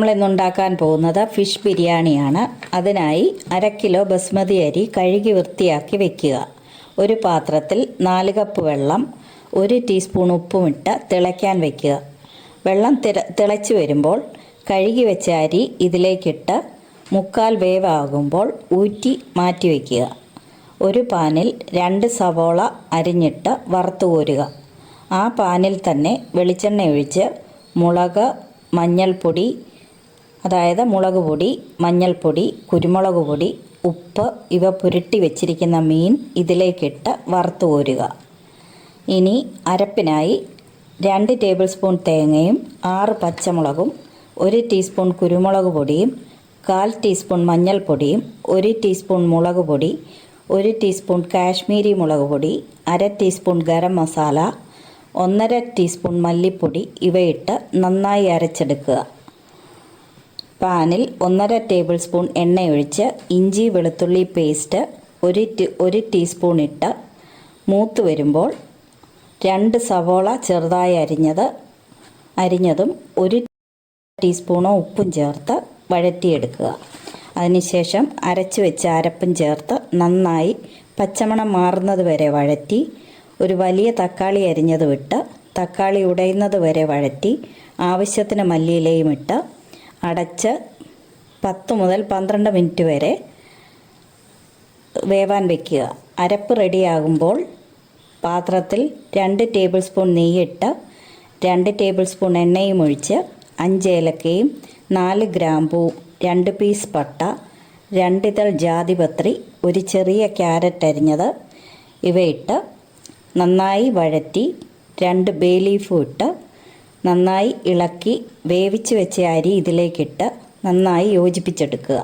നമ്മളിന്നുണ്ടാക്കാൻ പോകുന്നത് ഫിഷ് ബിരിയാണിയാണ്. അതിനായി അര കിലോ ബസ്മതി അരി കഴുകി വൃത്തിയാക്കി വെക്കുക. ഒരു പാത്രത്തിൽ നാല് കപ്പ് വെള്ളം ഒരു ടീസ്പൂൺ ഉപ്പുമിട്ട് തിളയ്ക്കാൻ വെക്കുക. വെള്ളം തിളച്ചു തിളച്ച് വരുമ്പോൾ കഴുകി വെച്ച അരി ഇതിലേക്കിട്ട് മുക്കാൽ വേവാകുമ്പോൾ ഊറ്റി മാറ്റി വയ്ക്കുക ഒരു പാനിൽ രണ്ട് സവോള അരിഞ്ഞിട്ട് വറുത്ത് കോരുക. ആ പാനിൽ തന്നെ വെളിച്ചെണ്ണ ഒഴിച്ച് മുളക് മഞ്ഞൾപ്പൊടി അതായത് മുളക് പൊടി മഞ്ഞൾപ്പൊടി കുരുമുളക് പൊടി ഉപ്പ് ഇവ പുരട്ടി വെച്ചിരിക്കുന്ന മീൻ ഇതിലേക്കിട്ട് വറുത്ത് കോരുക. ഇനി അരപ്പിനായി രണ്ട് ടേബിൾ സ്പൂൺ തേങ്ങയും ആറ് പച്ചമുളകും ഒരു ടീസ്പൂൺ കുരുമുളക് പൊടിയും കാൽ ടീസ്പൂൺ മഞ്ഞൾപ്പൊടിയും ഒരു ടീസ്പൂൺ മുളക് പൊടി ഒരു ടീസ്പൂൺ കാശ്മീരി മുളക് പൊടി അര ടീസ്പൂൺ ഗരം മസാല ഒന്നര ടീസ്പൂൺ മല്ലിപ്പൊടി ഇവയിട്ട് നന്നായി അരച്ചെടുക്കുക. പാനിൽ ഒന്നര ടേബിൾ സ്പൂൺ എണ്ണയൊഴിച്ച് ഇഞ്ചി വെളുത്തുള്ളി പേസ്റ്റ് ഒരു ഒരു ടീസ്പൂൺ ഇട്ട് മൂത്ത് വരുമ്പോൾ രണ്ട് സവോള ചെറുതായി അരിഞ്ഞത് അരിഞ്ഞതും ഒരു ടീസ്പൂണോ ഉപ്പും ചേർത്ത് വഴറ്റിയെടുക്കുക. അതിനുശേഷം അരച്ച് വെച്ച അരപ്പും ചേർത്ത് നന്നായി പച്ചമണം മാറുന്നത് വരെ വഴറ്റി ഒരു വലിയ തക്കാളി അരിഞ്ഞത് വിട്ട് തക്കാളി ഉടയുന്നത് വരെ വഴറ്റി ആവശ്യത്തിന് മല്ലിയിലയും ഇട്ട് അടച്ച് പത്ത് മുതൽ പന്ത്രണ്ട് മിനിറ്റ് വരെ വേവാൻ വയ്ക്കുക അരപ്പ് റെഡിയാകുമ്പോൾ പാത്രത്തിൽ രണ്ട് ടേബിൾ സ്പൂൺ നെയ്യിട്ട് രണ്ട് ടേബിൾ സ്പൂൺ എണ്ണയും ഒഴിച്ച് അഞ്ച് ഏലക്കയും നാല് ഗ്രാമ്പൂ രണ്ട് പീസ് പട്ട രണ്ടിതൾ ജാതിപത്രി ഒരു ചെറിയ ക്യാരറ്റ് അരിഞ്ഞത് ഇവയിട്ട് നന്നായി വഴറ്റി രണ്ട് ബേ ലീഫും ഇട്ട് നന്നായി ഇളക്കി വേവിച്ച് വെച്ച അരി ഇതിലേക്കിട്ട് നന്നായി യോജിപ്പിച്ചെടുക്കുക.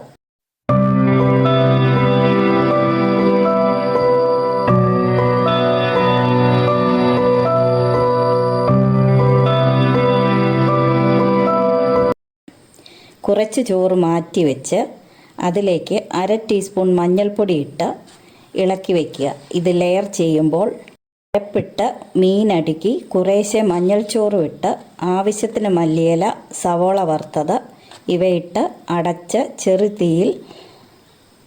കുറച്ച് ചോറ് മാറ്റി വെച്ച് അതിലേക്ക് അര ടീസ്പൂൺ മഞ്ഞൾപ്പൊടി ഇട്ട് ഇളക്കി വയ്ക്കുക ഇത് ലെയർ ചെയ്യുമ്പോൾ അരപ്പിട്ട് മീനടുക്കി കുറേശ്ശെ മഞ്ഞൾച്ചോറും ഇട്ട് ആവശ്യത്തിന് മല്ലിയില സവോള വറുത്തത് ഇവയിട്ട് അടച്ച് ചെറു തീയിൽ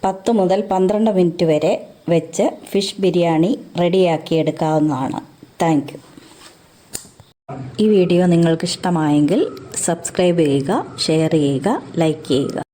പത്ത് മുതൽ പന്ത്രണ്ട് മിനിറ്റ് വരെ വെച്ച് ഫിഷ് ബിരിയാണി റെഡിയാക്കിയെടുക്കാവുന്നതാണ് താങ്ക് യു. ഈ വീഡിയോ നിങ്ങൾക്ക് ഇഷ്ടമായെങ്കിൽ സബ്സ്ക്രൈബ് ചെയ്യുക ഷെയർ ചെയ്യുക ലൈക്ക് ചെയ്യുക.